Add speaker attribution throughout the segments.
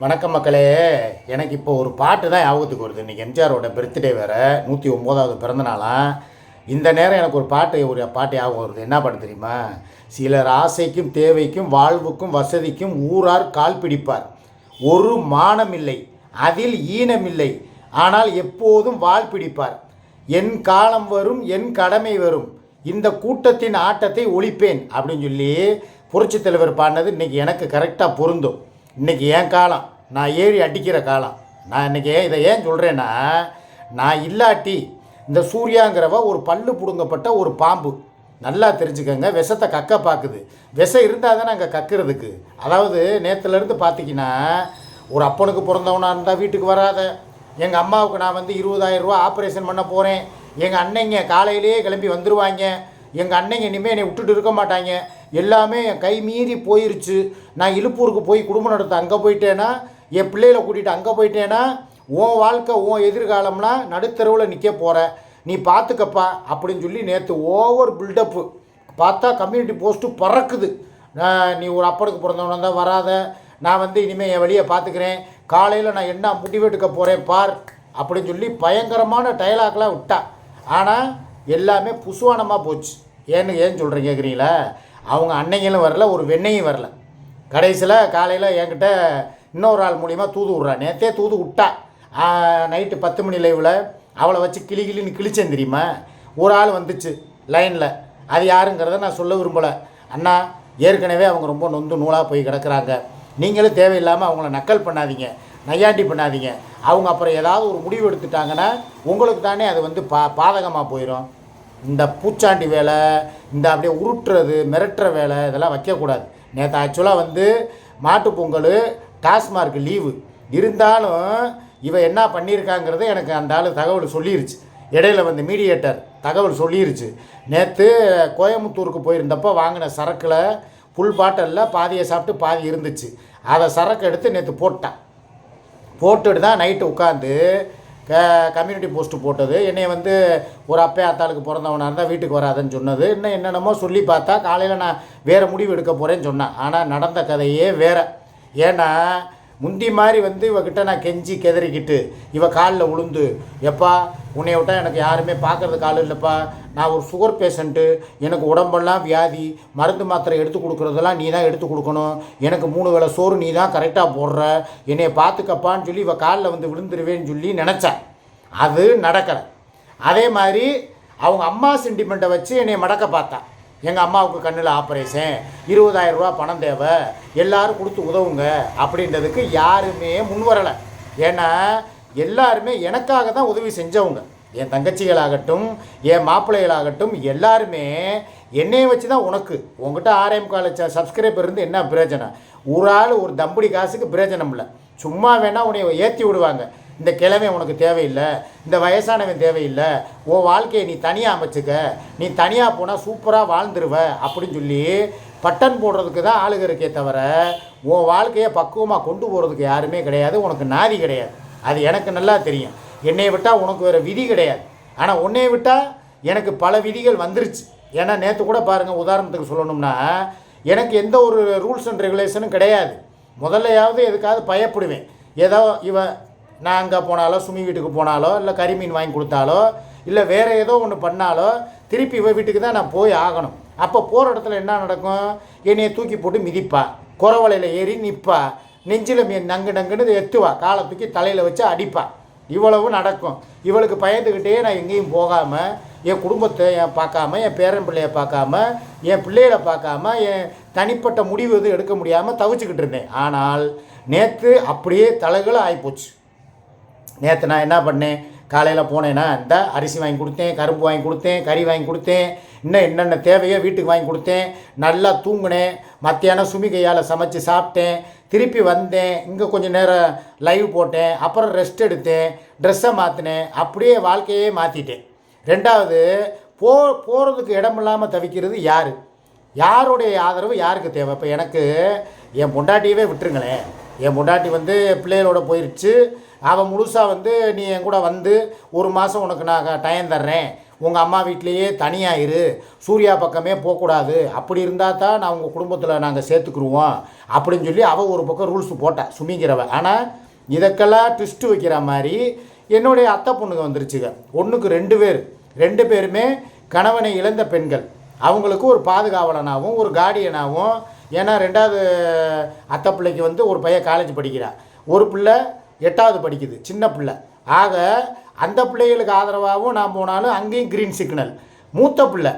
Speaker 1: வணக்கம் மக்களே. எனக்கு இப்போ ஒரு பாட்டு தான் ஞாபகத்துக்கு வருது. இன்றைக்கி எம்ஜிஆரோட பர்த்டே வேறு. நூற்றி ஒம்போதாவது பிறந்தநாளாம் இந்த நேரம் எனக்கு ஒரு பாட்டு ஒரு பாட்டு ஞாபகம் வருது. என்ன பாட்டு தெரியுமா? சிலர் ஆசைக்கும் தேவைக்கும் வாழ்வுக்கும் வசதிக்கும் ஊரார் கால் பிடிப்பார். ஒரு மானமில்லை அதில் ஈனமில்லை ஆனால் எப்போதும் வால் பிடிப்பார். என் காலம் வரும் என் கடமை வரும். இந்த கூட்டத்தின் ஆட்டத்தை ஒழிப்பேன் அப்படின்னு சொல்லி புரட்சித் தலைவர் பாடினது இன்றைக்கி எனக்கு கரெக்டாக பொருந்தும். இன்றைக்கி என் காலம்? நான் ஏறி அடிக்கிற காலம். நான் இன்றைக்கி இதை ஏன் சொல்கிறேன்னா நான் இல்லாட்டி இந்த சூர்யாங்கிறவ ஒரு பல்லு பிடுங்கப்பட்ட ஒரு பாம்பு. நல்லா தெரிஞ்சுக்கங்க விஷத்தை கக்க பார்க்குது. விஷம் இருந்தால் தானே அங்கே கக்கிறதுக்கு. அதாவது நேற்றுலேருந்து பார்த்தீங்கன்னா ஒரு அப்பனுக்கு பிறந்தவனாக இருந்தால் வீட்டுக்கு வராத. எங்கள் அம்மாவுக்கு நான் வந்து இருபதாயிரம் ரூபா ஆப்ரேஷன் பண்ண போகிறேன் எங்கள் அன்னைங்க காலையிலேயே கிளம்பி வந்துடுவாங்க எங்கள் அன்னைங்க இனிமேல் என்னை விட்டுட்டு இருக்க மாட்டாங்க. எல்லாமே என் கை மீறி போயிருச்சு. நான் இழுப்பூருக்கு போய் குடும்பம் நடத்த அங்கே போயிட்டேன்னா என் பிள்ளைகளை கூட்டிகிட்டு அங்கே போயிட்டேன்னா உன் வாழ்க்கை உன் எதிர்காலம்னா நடுத்தருவில் நிற்க போகிற நீ பார்த்துக்கப்பா அப்படின்னு சொல்லி நேற்று ஓவர் பில்டப்பு பார்த்தா கம்யூனிட்டி போஸ்ட்டு பறக்குது. நீ ஒரு அப்பனுக்கு பிறந்தவன தான் வராத. நான் வந்து இனிமேல் என் வழியை பார்த்துக்கிறேன் காலையில் நான் என்ன முடிவெடுக்க போகிறேன் பார் அப்படின்னு சொல்லி பயங்கரமான டயலாக்லாம் விட்டா. ஆனால் எல்லாமே புசுவானமாக போச்சு. ஏன்னு ஏன் சொல்கிறேன் கேட்குறீங்களா அவங்க அன்னைங்களும் வரல ஒரு வெண்ணையும் வரல. கடைசியில் காலையில் என்கிட்ட இன்னொரு ஆள் மூலிமா தூது விட்றா. நேற்றே தூது விட்டா. நைட்டு பத்து மணி லைவில் அவளை வச்சு கிளி கிளின்னு கிழிச்சேன் தெரியுமா? ஒரு ஆள் வந்துச்சு லைனில் அது யாருங்கிறத நான் சொல்ல விரும்பலை. அண்ணா ஏற்கனவே அவங்க ரொம்ப நொந்து நூலாக போய் கிடக்குறாங்க. நீங்களும் தேவையில்லாமல் அவங்கள நக்கல் பண்ணாதீங்க நையாண்டி பண்ணாதீங்க. அவங்க அப்புறம் ஏதாவது ஒரு முடிவு எடுத்துட்டாங்கன்னா உங்களுக்கு தானே அது வந்து பா பாதகமாக போயிடும் இந்த பூச்சாண்டி வேலை இந்த அப்படியே உருட்டுறது மிரட்டுற வேலை இதெல்லாம் வைக்கக்கூடாது. நேற்று ஆக்சுவலாக வந்து மாட்டுப் பொங்கல் டாஸ்மார்க் லீவு. இருந்தாலும் இவன் என்ன பண்ணியிருக்காங்கிறது எனக்கு அந்த ஆள் தகவல் சொல்லிருச்சு. இடையில வந்து மீடியேட்டர் தகவல் சொல்லிருச்சு. நேற்று கோயம்புத்தூருக்கு போயிருந்தப்போ வாங்கின சரக்கில் ஃபுல் பாட்டிலில் பாதியை சாப்பிட்டு பாதி இருந்துச்சு. அதை சரக்கு எடுத்து நேற்று போட்டான் போட்டுட்டு தான் நைட்டு உட்காந்து க கம்யூனிட்டி போஸ்ட்டு போட்டது. என்னை வந்து ஒரு அப்பே அத்தாளுக்கு பிறந்தவனாக இருந்தால் வீட்டுக்கு வராதுன்னு சொன்னது. இன்னும் என்னென்னமோ சொல்லி பார்த்தா காலையில் நான் வேறு முடிவு எடுக்க போகிறேன்னு சொன்னேன். ஆனால் நடந்த கதையே வேறு. ஏன்னா முந்தி மாதிரி வந்து இவகிட்ட நான் கெஞ்சி கெதறிக்கிட்டு இவ காலில் உளுந்து எப்பா உன்னை விட்டா எனக்கு யாருமே பார்க்குறதுக்கு ஆள் இல்லைப்பா. நான் ஒரு சுகர் பேஷண்ட்டு எனக்கு உடம்பெல்லாம் வியாதி. மருந்து மாத்திரை எடுத்து கொடுக்குறதெல்லாம் நீ தான் எடுத்து கொடுக்கணும். எனக்கு மூணு வேளை சோறு நீ தான் கரெக்டாக போடுற. என்னைய பார்த்துக்கப்பான்னு சொல்லி இவ காலில் வந்து விழுந்துருவேன்னு சொல்லி நினச்சேன் அது நடக்கலை. அதே மாதிரி அவங்க அம்மா சென்டிமெண்ட்டை வச்சு என்னை மடக்க பார்த்தா. எங்கள் அம்மாவுக்கு கண்ணில் ஆப்ரேஷன். இருபதாயிரம் ரூபா பணம் தேவை. எல்லோரும் கொடுத்து உதவுங்க. அப்படின்றதுக்கு யாருமே முன்வரலை ஏன்னா எல்லாருமே எனக்காக தான் உதவி செஞ்சவங்க. என் தங்கச்சிகளாகட்டும் என் மாப்பிள்ளைகளாகட்டும் எல்லாருமே என்னையை வச்சு தான் உனக்கு உங்ககிட்ட ஆர்எம் காலேஜ் சப்ஸ்கிரைபர் இருந்து என்ன பிரயோஜனம்? ஒரு ஆள் ஒரு தம்புடி காசுக்கு பிரயோஜனம் இல்லை. சும்மா வேணால் உன்னை ஏற்றி விடுவாங்க. இந்த கிழமை உனக்கு தேவையில்லை இந்த வயசானவன் தேவையில்லை உன் வாழ்க்கையை நீ தனியாக அமைச்சுக்க நீ தனியாக போனால் சூப்பராக வாழ்ந்துருவ அப்படின்னு சொல்லி பட்டன் போடுறதுக்கு தான் ஆளுக இருக்கே தவிர உன் வாழ்க்கையை பக்குவமாக கொண்டு போகிறதுக்கு யாருமே கிடையாது உனக்கு நாதி கிடையாது. அது எனக்கு நல்லா தெரியும். என்னை விட்டால் உனக்கு வேறு விதி கிடையாது. ஆனால் உன்னை விட்டால் எனக்கு பல விதிகள் வந்துருச்சு. ஏன்னா நேற்று கூட பாருங்கள் உதாரணத்துக்கு சொல்லணும்னா எனக்கு எந்த ஒரு ரூல்ஸ் அண்ட் ரெகுலேஷனும் கிடையாது. முதல்லையாவது எதுக்காவது பயப்படுவேன். ஏதோ இவன் நான் அங்கே போனாலோ சுமி வீட்டுக்கு போனாலோ இல்லை கறிமீன் வாங்கி கொடுத்தாலோ இல்லை வேறு ஏதோ ஒன்று பண்ணாலோ திருப்பி இவ வீட்டுக்கு தான் நான் போய் ஆகணும். அப்போ போகிற இடத்துல என்ன நடக்கும்? என்னையை தூக்கி போட்டு மிதிப்பா. குறவலையில் ஏறி நிற்பா நெஞ்சில் மீன் நங்கு நங்குன்னு எத்துவா. காலை தூக்கி தலையில் வச்சு அடிப்பா. இவ்வளவு நடக்கும். இவளுக்கு பயந்துக்கிட்டே நான் எங்கேயும் போகாமல் என் குடும்பத்தை என் பார்க்காம என் பேரன் பிள்ளையை பார்க்காம என் பிள்ளைகளை பார்க்காம என் தனிப்பட்ட முடிவு எதுவும் எடுக்க முடியாமல் தவிச்சுக்கிட்டு இருந்தேன். ஆனால் நேற்று அப்படியே தலைகளும் ஆகிப்போச்சு நேற்று நான் என்ன பண்ணேன்? காலையில் போனேன்னா இந்த அரிசி வாங்கி கொடுத்தேன் கரும்பு வாங்கி கொடுத்தேன் கறி வாங்கி கொடுத்தேன் இன்னும் என்னென்ன தேவையோ வீட்டுக்கு வாங்கி கொடுத்தேன் நல்லா தூங்கினேன் மத்தியானம் சுமி கையால் சமைச்சு சாப்பிட்டேன் திருப்பி வந்தேன் இங்கே கொஞ்சம் நேரம் லைவ் போட்டேன் அப்புறம் ரெஸ்ட் எடுத்தேன் ட்ரெஸ்ஸை மாற்றினேன் அப்படியே வாழ்க்கையே மாற்றிட்டேன் ரெண்டாவது போ போகிறதுக்கு இடம் இல்லாமல் தவிக்கிறது யார்? யாருடைய ஆதரவு யாருக்கு தேவை? இப்போ எனக்கு என் பொண்டாட்டியவே விட்டுருங்களேன். என் பொண்டாட்டி வந்து பிள்ளைகளோட போயிடுச்சு அவன் முழுசாக வந்து நீ என் கூட வந்து ஒரு மாதம் உனக்கு நான் டைம் தர்றேன். உங்கள் அம்மா வீட்டிலேயே தனியாக இரு. சூர்யா பக்கமே போகக்கூடாது. அப்படி இருந்தால் தான் நான் உங்கள் குடும்பத்தில் நாங்கள் சேர்த்துக்குருவோம். அப்படின்னு சொல்லி அவள் ஒரு பக்கம் ரூல்ஸ் போட்டா சுமிங்கிறவ. ஆனால் இதற்கெல்லாம் ட்விஸ்ட்டு வைக்கிற மாதிரி என்னுடைய அத்தை பொண்ணுங்க வந்துருச்சுங்க. ஒன்றுக்கு ரெண்டு பேர். ரெண்டு பேருமே கணவனை இழந்த பெண்கள். அவங்களுக்கு ஒரு பாதுகாவலனாகவும் ஒரு கார்டியனாகவும் ஏன்னா ரெண்டாவது அத்தை பிள்ளைக்கு வந்து ஒரு பையன் காலேஜ் படிக்கிறான். ஒரு பிள்ளை எட்டாவது படிக்குது சின்ன பிள்ளை. ஆக அந்த பிள்ளைகளுக்கு ஆதரவாகவும் நான் போனாலும் அங்கேயும் க்ரீன் சிக்னல் மூத்த பிள்ளை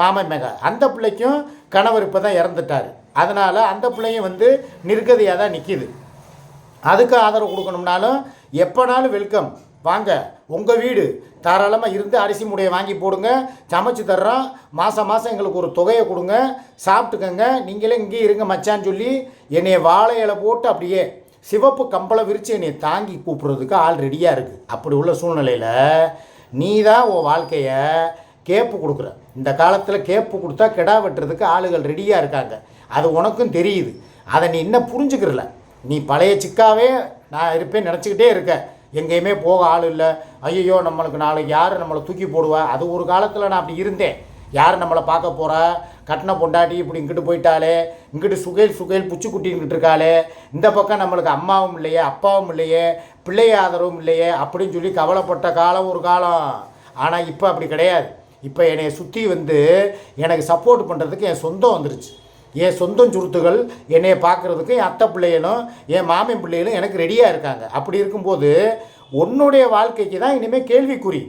Speaker 1: மாமன் மேக அந்த பிள்ளைக்கும் கணவர் இப்போ தான் இறந்துட்டார். அதனால் அந்த பிள்ளையும் வந்து நிர்கதியாக தான் நிற்கிது அதுக்கு ஆதரவு கொடுக்கணும்னாலும் எப்போனாலும் வெல்கம் வாங்க உங்கள் வீடு. தாராளமாக இருந்து அரிசி மூடையை வாங்கி போடுங்க. சமைச்சு தர்றோம். மாதம் மாதம் எங்களுக்கு ஒரு தொகையை கொடுங்க. சாப்பிட்டுக்கங்க. நீங்களே இங்கேயே இருங்க மச்சான்னு சொல்லி என்னைய வாழை இலை போட்டு அப்படியே சிவப்பு கம்பளை விரித்து என்னை தாங்கி கூப்பிட்றதுக்கு ஆள் ரெடியாக இருக்குது அப்படி உள்ள சூழ்நிலையில் நீ தான் உன் வாழ்க்கையை கேப்பு கொடுக்குற. இந்த காலத்தில் கேப்பு கொடுத்தா கெடா வெட்டுறதுக்கு ஆளுகள் ரெடியாக இருக்காங்க. அது உனக்கும் தெரியுது. அதை நீ இன்னும் புரிஞ்சுக்கிறல. நீ பழைய சிக்காவே நான் இருப்பேன் நினச்சிக்கிட்டே இருக்க. எங்கேயுமே போக ஆள் இல்லை. ஐயோ நம்மளுக்கு நாளைக்கு யார் நம்மளை தூக்கி போடுவா? அது ஒரு காலத்தில் நான் அப்படி இருந்தேன். யார் நம்மளை பார்க்க போகிறா கட்டின பொண்டாட்டி இப்படி இங்கிட்டு போயிட்டாலே இங்கிட்டு சுகையில் புச்சி புச்சுக்குட்டின்கிட்டு இருக்காளே இந்த பக்கம் நம்மளுக்கு அம்மாவும் இல்லையே அப்பாவும் இல்லையே பிள்ளை ஆதரவும் இல்லையே அப்படின்னு சொல்லி கவலைப்பட்ட காலம் ஒரு காலம். ஆனால் இப்போ அப்படி கிடையாது. இப்போ என்னை சுற்றி வந்து எனக்கு சப்போர்ட் பண்ணுறதுக்கு என் சொந்தம் வந்துருச்சு. என் சொந்தம் சுருத்துகள் என்னையை பார்க்குறதுக்கு என் அத்தை பிள்ளைகளும் என் மாமன் பிள்ளைகளும் எனக்கு ரெடியாக இருக்காங்க. அப்படி இருக்கும்போது உன்னுடைய வாழ்க்கைக்கு தான் இனிமேல் கேள்விக்குறி.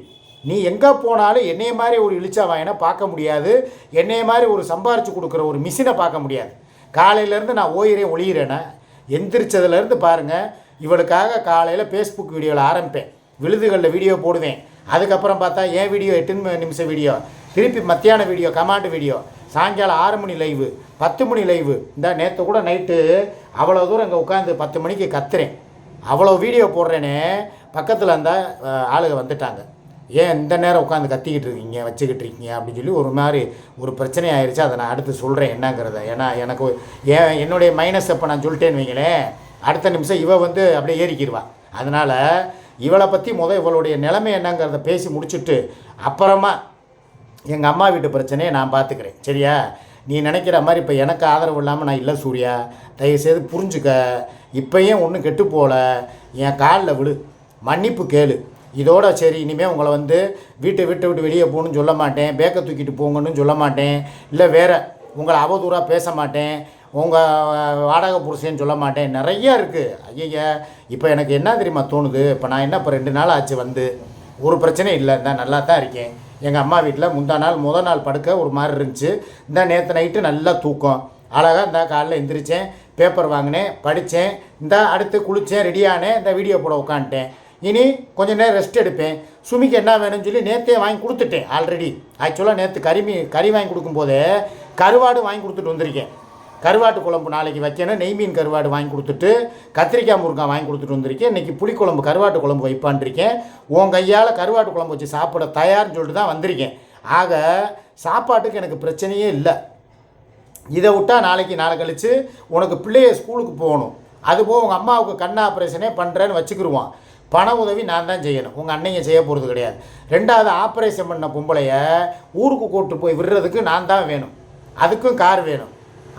Speaker 1: நீ எங்கே போனாலும் என்னைய மாதிரி ஒரு இழிச்சா வாயினை பார்க்க முடியாது. என்னைய மாதிரி ஒரு சம்பாரித்து கொடுக்குற ஒரு மிஷினை பார்க்க முடியாது. காலையிலேருந்து நான் ஓயிறேன் ஒளியிறேனே. எந்திரிச்சதுலேருந்து பாருங்கள் இவளுக்காக காலையில் ஃபேஸ்புக் வீடியோவில் ஆரம்பிப்பேன். விழுதுகளில் வீடியோ போடுவேன். அதுக்கப்புறம் பார்த்தா என் வீடியோ எட்டு நிமிஷம் வீடியோ திருப்பி மத்தியான வீடியோ கமாண்டு வீடியோ சாயங்காலம் ஆறு மணி லைவு பத்து மணி லைவு இந்த நேற்று கூட நைட்டு அவ்வளோ தூரம் இங்கே உட்காந்து பத்து மணிக்கு கத்துறேன். அவ்வளோ வீடியோ போடுறேனே. பக்கத்தில் அந்த ஆளுங்க வந்துட்டாங்க. ஏன் இந்த நேரம் உட்காந்து கத்திக்கிட்டு இருக்கீங்க வச்சுக்கிட்டு இருக்கீங்க அப்படின்னு சொல்லி ஒரு மாதிரி ஒரு பிரச்சனை ஆயிடுச்சு அதை நான் அடுத்து சொல்கிறேன் என்னங்கிறத. ஏன்னா எனக்கு ஏன் என்னுடைய மைனஸ் இப்போ நான் சொல்லிட்டேன்னு வைங்களேன். அடுத்த நிமிஷம் இவ வந்து அப்படியே ஏறிக்கிடுவா. அதனால் இவளை பற்றி முதல் இவளுடைய நிலைமை என்னங்கிறத பேசி முடிச்சுட்டு அப்புறமா எங்கள் அம்மா வீட்டு பிரச்சனையை நான் பார்த்துக்கிறேன். சரியா? நீ நினைக்கிற மாதிரி இப்போ எனக்கு ஆதரவு இல்லாமல் நான் இல்லை சூர்யா. தயவுசெய்து புரிஞ்சுக்க. இப்போயும் ஒன்றும் கெட்டு போகல என் காலில் விழு. மன்னிப்பு கேளு. இதோட சரி இனிமேல் உங்களை வந்து வீட்டை விட்டு விட்டு வெளியே போகணும்னு சொல்ல மாட்டேன். பேக்கை தூக்கிட்டு போங்கன்னு சொல்ல மாட்டேன். இல்லை வேறு உங்களை அவதூறாக பேச மாட்டேன். உங்கள் வாடகை புருஷன்னு சொல்ல மாட்டேன். நிறையா இருக்குது ஐயா இப்போ எனக்கு என்ன தெரியுமா தோணுது? இப்போ நான் என்ன இப்போ ரெண்டு நாள் ஆச்சு வந்து. ஒரு பிரச்சனையும் இல்லை. இந்த நல்லா தான் இருக்கேன். எங்கள் அம்மா வீட்டில் முந்தா நாள் முத நாள் படுக்க ஒரு மாதிரி இருந்துச்சு. இந்த நேற்று நைட்டு நல்லா தூக்கம். அழகாக இந்த காலையில் எந்திரிச்சேன். பேப்பர் வாங்கினேன் படித்தேன் இந்த அடுத்து குளித்தேன் ரெடியானேன் இந்த வீடியோ போட உட்காந்துட்டேன் இனி கொஞ்ச நேரம் ரெஸ்ட் எடுப்பேன். சுமிக்கு என்ன வேணும்னு சொல்லி நேற்றே வாங்கி கொடுத்துட்டேன் ஆல்ரெடி ஆக்சுவலாக நேற்று கறி மீ கறி வாங்கி கொடுக்கும்போதே கருவாடு வாங்கி கொடுத்துட்டு வந்திருக்கேன். கருவாட்டு குழம்பு நாளைக்கு வைக்கணும். நெய் மீன் கருவாடு வாங்கி கொடுத்துட்டு கத்திரிக்காய் முருங்கா வாங்கி கொடுத்துட்டு வந்திருக்கேன். இன்றைக்கி புளிக்குழம்பு கருவாட்டு குழம்பு வைப்பான்ருக்கேன் உன் கையால் கருவாட்டு குழம்பு வச்சு சாப்பிட தயார்னு சொல்லிட்டு தான் வந்திருக்கேன். ஆக சாப்பாட்டுக்கு எனக்கு பிரச்சனையே இல்லை. இதை விட்டால் நாளைக்கு நாளை கழித்து உனக்கு பிள்ளைய ஸ்கூலுக்கு போகணும். அதுபோக உங்கள் அம்மாவுக்கு கண் ஆப்ரேஷனே பண்ணுறேன்னு வச்சுக்கிடுவான் பண உதவி நான் தான் செய்யணும். உங்கள் அன்னைங்க செய்ய போகிறது கிடையாது. ரெண்டாவது ஆப்ரேஷன் பண்ண பொம்பளைய ஊருக்கு கூப்பிட்டு போய் விடுறதுக்கு நான் தான் வேணும். அதுக்கும் கார் வேணும்.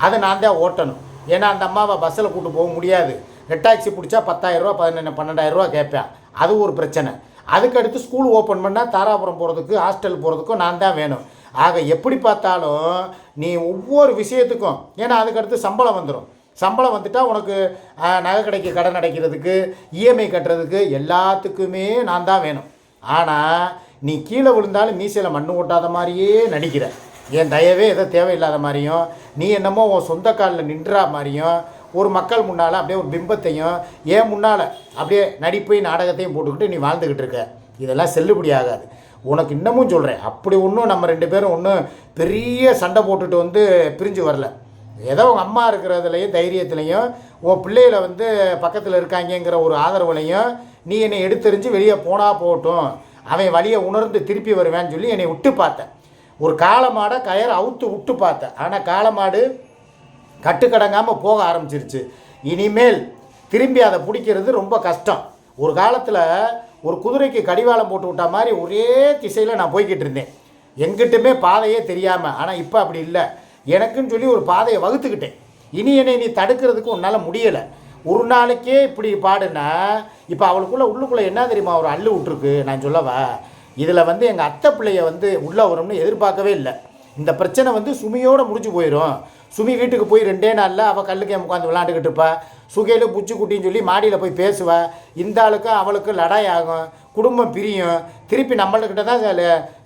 Speaker 1: அதை நான் தான் ஓட்டணும். ஏன்னா அந்த அம்மாவை பஸ்ஸில் கூப்பிட்டு போக முடியாது. ரெட்டாக்சி பிடிச்சா பத்தாயிரரூவா பதினெண்டு பன்னெண்டாயிரரூவா கேட்பேன் அது ஒரு பிரச்சனை. அதுக்கடுத்து ஸ்கூல் ஓப்பன் பண்ணால் தாராபுரம் போகிறதுக்கு ஹாஸ்டல் போகிறதுக்கும் நான் தான் வேணும். ஆக எப்படி பார்த்தாலும் நீ ஒவ்வொரு விஷயத்துக்கும் ஏன்னா அதுக்கடுத்து சம்பளம் வந்துடும் சம்பளம் வந்துட்டால் உனக்கு நகை கடைக்கு கடன் அடைக்கிறதுக்கு இஎம்ஐ கட்டுறதுக்கு எல்லாத்துக்குமே நான் தான் வேணும். ஆனால் நீ கீழே விழுந்தாலும் மீசையில் மண்ணு ஓட்டாத மாதிரியே நடிக்கிற. என் தயவே எதோ தேவையில்லாத மாதிரியும் நீ என்னமோ உன் சொந்த காலில் நின்றா மாதிரியும் ஒரு மக்கள் முன்னால் அப்படியே ஒரு பிம்பத்தையும் ஏன் முன்னால் அப்படியே நடிப்பையும் நாடகத்தையும் போட்டுக்கிட்டு நீ வாழ்ந்துக்கிட்டு இருக்க. இதெல்லாம் செல்லுபடி ஆகாது. உனக்கு இன்னமும் சொல்கிறேன் அப்படி ஒன்றும் நம்ம ரெண்டு பேரும் ஒன்றும் பெரிய சண்டை போட்டுட்டு வந்து பிரிஞ்சு வரல. ஏதோ உங்கள் அம்மா இருக்கிறதுலையும் தைரியத்துலையும் உன் பிள்ளைகளை வந்து பக்கத்தில் இருக்காங்கங்கிற ஒரு ஆதரவுலையும் நீ என்னை எடுத்தெறிஞ்சு வெளியே போனால் போகட்டும் அவன் வழியை உணர்ந்து திருப்பி வருவேன்னு சொல்லி என்னை விட்டு பார்த்தேன். ஒரு காலமாடை கயர் அவுத்து விட்டு பார்த்தேன். ஆனால் காலமாடு கட்டுக்கடங்காமல் போக ஆரம்பிச்சிருச்சு. இனிமேல் திரும்பி அதை பிடிக்கிறது ரொம்ப கஷ்டம். ஒரு காலத்தில் ஒரு குதிரைக்கு கடிவாளம் போட்டு விட்டா மாதிரி ஒரே திசையில் நான் போய்கிட்டு இருந்தேன். எங்கிட்டுமே பாதையே தெரியாமல் ஆனால் இப்போ அப்படி இல்லை. எனக்குன்னு சொல்லி ஒரு பாதையை வகுத்துக்கிட்டேன். இனி என்னை நீ தடுக்கிறதுக்கு உன்னால் முடியலை. ஒரு நாளைக்கே இப்படி பாடுனா இப்போ அவளுக்குள்ளே உள்ளுக்குள்ளே என்ன தெரியுமா ஒரு அள்ளு விட்ருக்கு நான் சொல்லவா? இதில் வந்து எங்கள் அத்தை பிள்ளைய வந்து உள்ளே வரும்னு எதிர்பார்க்கவே இல்லை. இந்த பிரச்சனை வந்து சுமையோடு முடிஞ்சு போயிடும் சுமி வீட்டுக்கு போய் ரெண்டே நாளில் அவள் கல்லுக்கே உட்காந்து விளாண்டுக்கிட்டு இருப்பா. சுகையில் புச்சு குட்டின்னு சொல்லி மாடியில் போய் பேசுவேன் இந்த ஆளுக்கும் அவளுக்கும் லடாய் ஆகும் குடும்பம் பிரியும். திருப்பி நம்மள்கிட்ட தான்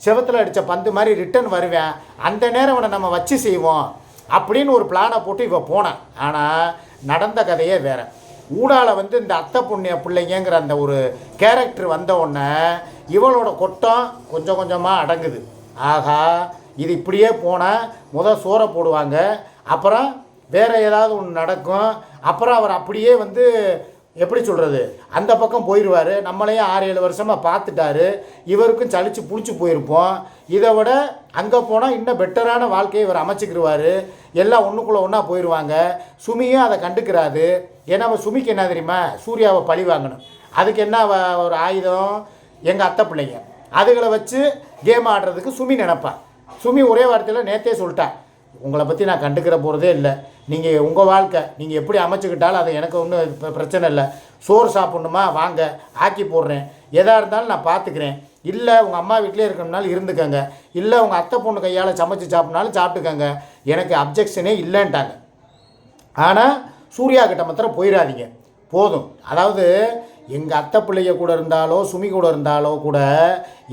Speaker 1: செவத்தில் அடித்த பந்து மாதிரி ரிட்டர்ன் வருவேன். அந்த நேரம் அவனை நம்ம வச்சு செய்வோம். அப்படின்னு ஒரு பிளானை போட்டு இவள் போனான் ஆனால் நடந்த கதையே வேறு. ஊடால வந்து இந்த அத்தை புண்ணிய பிள்ளைங்கிற அந்த ஒரு கேரக்டர் வந்த உடனே இவளோட கொட்டம் கொஞ்சம் கொஞ்சமாக அடங்குது. ஆகா இது இப்படியே போனால் முத சோறை போடுவாங்க. அப்புறம் வேறு ஏதாவது ஒன்று நடக்கும். அப்புறம் அவர் அப்படியே வந்து எப்படி சொல்கிறது அந்த பக்கம் போயிடுவார் நம்மளையும் ஆறு ஏழு வருஷமாக பார்த்துட்டாரு. இவருக்கும் சளிச்சு பிடிச்சி போயிருப்போம். இதை விட அங்கே போனால் இன்னும் பெட்டரான வாழ்க்கையை இவர் அமைச்சிக்கிடுவார் எல்லாம் ஒன்றுக்குள்ளே ஒன்றா போயிடுவாங்க சுமியும் அதை கண்டுக்கிறாது ஏன்னா அவன் சுமிக்கு என்ன தெரியுமா? சூர்யாவை பழி வாங்கணும். அதுக்கு என்ன ஒரு ஆயுதம்? எங்கள் அத்தை பிள்ளைங்க. அதுகளை வச்சு கேம் ஆடுறதுக்கு சுமி நினப்பான் சுமி ஒரே வார்த்தையில் நேத்தே சொல்லிட்டா. உங்களை பற்றி நான் கண்டுக்கிற போகிறதே இல்லை. நீங்கள் உங்கள் வாழ்க்கை நீங்கள் எப்படி அமைச்சுக்கிட்டாலும் அது எனக்கு ஒன்றும் இப்போ பிரச்சனை இல்லை. சோறு சாப்பிட்ணுமா? வாங்க. ஆக்கி போடுறேன். எதாக இருந்தாலும் நான் பார்த்துக்கிறேன் இல்லை உங்கள் அம்மா வீட்டிலே இருக்கணும்னாலும் இருந்துக்கங்க. இல்லை உங்கள் அத்தை பொண்ணு கையால் சமைச்சு சாப்பிட்னாலும் சாப்பிட்டுக்கங்க. எனக்கு அப்ஜெக்ஷனே இல்லைன்ட்டாங்க. ஆனால் சூர்யா கிட்ட மாத்திரம் போயிடாதீங்க போதும். அதாவது எங்கள் அத்தை பிள்ளைய கூட இருந்தாலோ சுமி கூட இருந்தாலோ கூட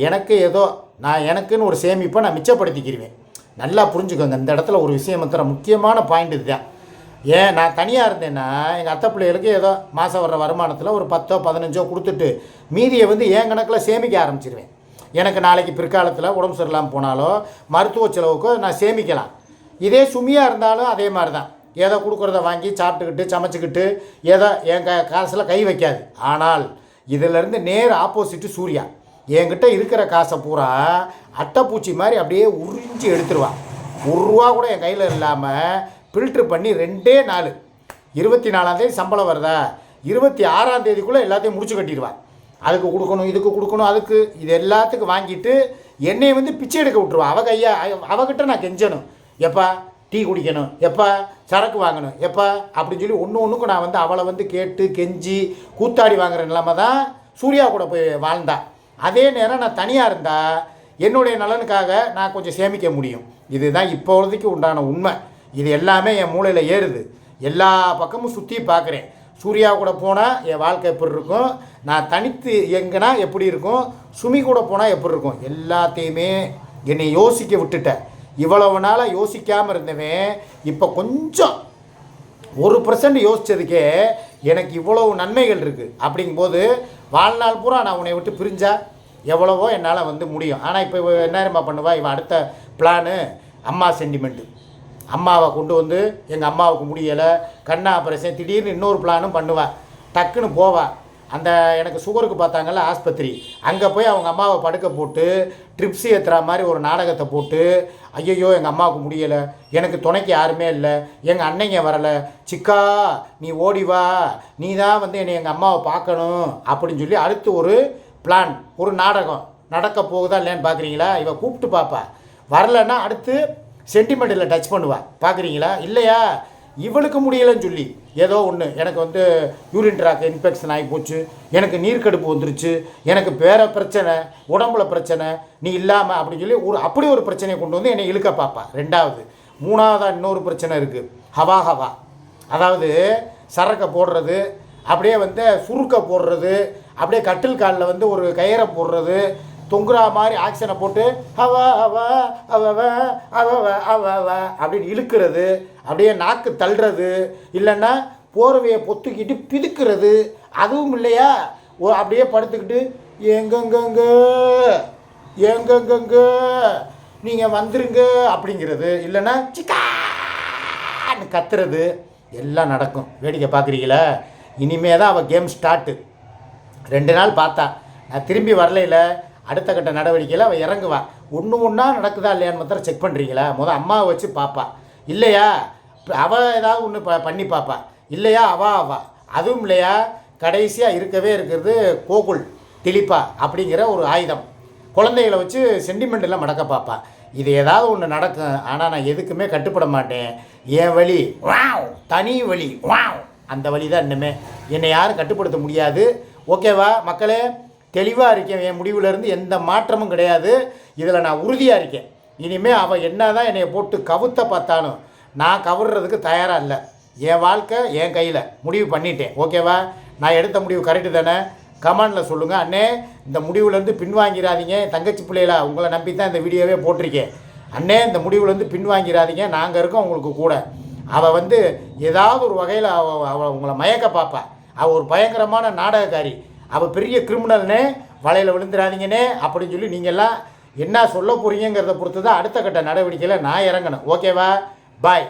Speaker 1: எனக்கு ஏதோ நான் எனக்குன்னு ஒரு சேமிப்பை நான் மிச்சப்படுத்திக்கிடுவேன் நல்லா புரிஞ்சுக்கோங்க. இந்த இடத்துல ஒரு விஷயம் தர முக்கியமான பாயிண்ட் இதுதான். ஏன்? நான் தனியாக இருந்தேன்னா எங்கள் அத்தை பிள்ளைகளுக்கு ஏதோ மாதம் வர்ற வருமானத்தில் ஒரு பத்தோ பதினஞ்சோ கொடுத்துட்டு மீதியை வந்து என் கணக்கில் சேமிக்க ஆரம்பிச்சிருவேன். எனக்கு நாளைக்கு பிற்காலத்தில் உடம்பு சரியில்லாமல் போனாலோ மருத்துவ செலவுக்கோ நான் சேமிக்கலாம். இதே சுமியாக இருந்தாலும் அதே மாதிரி தான் ஏதோ கொடுக்குறத வாங்கி சாப்பிட்டுக்கிட்டு சமைச்சிக்கிட்டு ஏதோ என் க காசில் கை வைக்காது. ஆனால் இதிலேருந்து நேர் ஆப்போசிட்டு சூர்யா. என்கிட்ட இருக்கிற காசை பூரா அட்டைப்பூச்சி மாதிரி அப்படியே உறிஞ்சி எடுத்துருவான் ஒரு ரூபா கூட என் கையில் இல்லாமல் ஃபில்ட்ரு பண்ணி ரெண்டே நாள் இருபத்தி நாலாந்தேதி சம்பளம் வருதா? இருபத்தி ஆறாம் தேதிக்குள்ளே எல்லாத்தையும் முடிச்சு கட்டிடுவான் அதுக்கு கொடுக்கணும் இதுக்கு கொடுக்கணும் அதுக்கு இது எல்லாத்துக்கும் வாங்கிட்டு என்னை வந்து பிச்சை எடுக்க விட்ருவான் அவ கையா அவகிட்ட நான் கெஞ்சணும். எப்பா டீ குடிக்கணும். எப்போ சரக்கு வாங்கணும். எப்போ அப்படின்னு சொல்லி ஒன்று ஒன்றுக்கும் நான் வந்து அவளை வந்து கேட்டு கெஞ்சி கூத்தாடி வாங்குற நிலைமை தான் சூர்யா கூட போய் வாழ்ந்தான் அதே நேரம் நான் தனியாக இருந்தால் என்னுடைய நலனுக்காக நான் கொஞ்சம் சேமிக்க முடியும். இதுதான் இப்போதைக்கு உண்டான உண்மை. இது எல்லாமே என் மூளையில் ஏறுது. எல்லா பக்கமும் சுற்றி பார்க்குறேன் சூர்யா கூட போனால் என் வாழ்க்கை எப்படி இருக்கும்? நான் தனித்து எங்கன்னா எப்படி இருக்கும்? சுமி கூட போனால் எப்படி இருக்கும்? எல்லாத்தையுமே என்னை யோசிக்க விட்டுட்டேன் இவ்வளவு நாளாக யோசிக்காமல் இருந்தவன் இப்போ கொஞ்சம் ஒரு பர்சன்ட் யோசித்ததுக்கே எனக்கு இவ்வளவு நன்மைகள் இருக்குது அப்படிங்கும்போது வாழ்நாள் பூரா நான் உன்னை விட்டு பிரிஞ்சா எவ்வளவோ என்னால் வந்து முடியும். ஆனால் இப்போ இவன் என்னமா பண்ணுவா? இவன் அடுத்த பிளானு அம்மா சென்டிமெண்ட்டு அம்மாவை கொண்டு வந்து எங்கள் அம்மாவுக்கு முடியலை. கண்ணா ஆப்ரேஷன் திடீர்னு இன்னொரு பிளானும் பண்ணுவா. டக்குன்னு போவா. அந்த எனக்கு சுகருக்கு பார்த்தாங்கல்ல ஆஸ்பத்திரி. அங்கே போய் அவங்க அம்மாவை படுக்க போட்டு ட்ரிப்ஸ் ஏற்றுற மாதிரி ஒரு நாடகத்தை போட்டு ஐயையோ எங்கள் அம்மாவுக்கு முடியலை. எனக்கு துணைக்கு யாருமே இல்லை. எங்கள் அன்னைங்க வரலை. சிக்கா நீ ஓடி வா. நீ தான் வந்து என்னை எங்கள் அம்மாவை பார்க்கணும். அப்படின்னு சொல்லி அடுத்து ஒரு பிளான் ஒரு நாடகம். நடக்க போகுதா இல்லையான்னு பார்க்குறீங்களா இவ கூப்பிட்டு பார்ப்பா வரலன்னா அடுத்து சென்டிமெண்டில் டச் பண்ணுவா. பார்க்குறீங்களா இல்லையா இவளுக்கு முடியலைன்னு சொல்லி. ஏதோ ஒன்று எனக்கு வந்து யூரின் ட்ராக் இன்ஃபெக்ஷன் ஆகி போச்சு. எனக்கு நீர்க்கடுப்பு வந்துருச்சு. எனக்கு வேற பிரச்சனை உடம்புல பிரச்சனை நீ இல்லாமல் அப்படின்னு சொல்லி ஒரு அப்படி ஒரு பிரச்சனையை கொண்டு வந்து என்னை இழுக்க பார்ப்பா ரெண்டாவது. மூணாவதாக இன்னொரு பிரச்சனை இருக்குது ஹவா ஹவா. அதாவது சரக்கை போடுறது அப்படியே வந்து சுருக்க போடுறது அப்படியே கட்டில் காலில் வந்து ஒரு கயிறை போடுறது தொங்குறா மாதிரி ஆக்ஷனை போட்டு அவ அவ அவவ அவவ அவவ அப்படின்னு இழுக்கிறது அப்படியே நாக்கு தள்ளுறது இல்லைன்னா போர்வையை பொத்துக்கிட்டு பிதுக்கிறது அதுவும் இல்லையா? ஓ அப்படியே படுத்துக்கிட்டு எங்கெங்கங்க எங்கெங்கங்க நீங்கள் வந்துருங்க அப்படிங்கிறது இல்லைன்னா சிக்கான்னு கத்துறது எல்லாம் நடக்கும். வேடிக்கை பார்க்குறீங்களா? இனிமே தான் அவள் கேம் ஸ்டார்ட்டு ரெண்டு நாள் பார்த்தா. நான் திரும்பி வரலையில் அடுத்த கட்ட நடவடிக்கையில் அவள் இறங்குவா. ஒன்று ஒன்றா நடக்குதா இல்லையான்னு மாத்திரம் செக் பண்ணுறீங்களா முதல் அம்மாவை வச்சு பார்ப்பா இல்லையா? அவள் ஏதாவது ஒன்று ப பண்ணி பார்ப்பா இல்லையா? அவா அவா. அதுவும் இல்லையா? கடைசியாக இருக்கவே இருக்கிறது கோகுல் திலிப்பா அப்படிங்கிற ஒரு ஆயுதம். குழந்தைகளை வச்சு சென்டிமெண்டெல்லாம் மடக்க பார்ப்பா இது ஏதாவது ஒன்று நடக்கும். ஆனால் நான் எதுக்குமே கட்டுப்பட மாட்டேன். என் வழி வாவ்! தனி வழி வாவ்! அந்த வழி தான் இன்னுமே. என்னை யாரும் கட்டுப்படுத்த முடியாது. ஓகேவா மக்களே? தெளிவாக இருக்கேன். என் முடிவுலேருந்து எந்த மாற்றமும் கிடையாது. இதில் நான் உறுதியாக இருக்கேன். இனிமேல் அவள் என்ன தான் என்னை போட்டு கவுத்த பார்த்தாலும் நான் கவுடுறதுக்கு தயாராக இல்லை. என் வாழ்க்கை என் கையில். முடிவு பண்ணிட்டேன். ஓகேவா? நான் எடுத்த முடிவு கரெக்டு தானே? கமெண்டில் சொல்லுங்கள் அண்ணே இந்த முடிவுலேருந்து பின்வாங்கிடாதீங்க என் தங்கச்சி பிள்ளைகளா உங்களை நம்பி தான் இந்த வீடியோவே போட்டிருக்கேன். அண்ணே இந்த முடிவுலேருந்து பின்வாங்கிடாதீங்க நாங்கள் இருக்கோம் உங்களுக்கு கூட. அவள் வந்து ஏதாவது ஒரு வகையில் அவள் அவள் உங்களை மயக்க பார்ப்பா. அவள் ஒரு பயங்கரமான நாடகக்காரி. அவள் பெரிய கிரிமினல்னே வலையில் விழுந்துடாதீங்கன்னே அப்படின்னு சொல்லி நீங்கள்லாம் என்ன சொல்ல போகிறீங்கிறத பொறுத்து தான் அடுத்த கட்ட நடவடிக்கையில் நான் இறங்கணும். ஓகேவா பாய்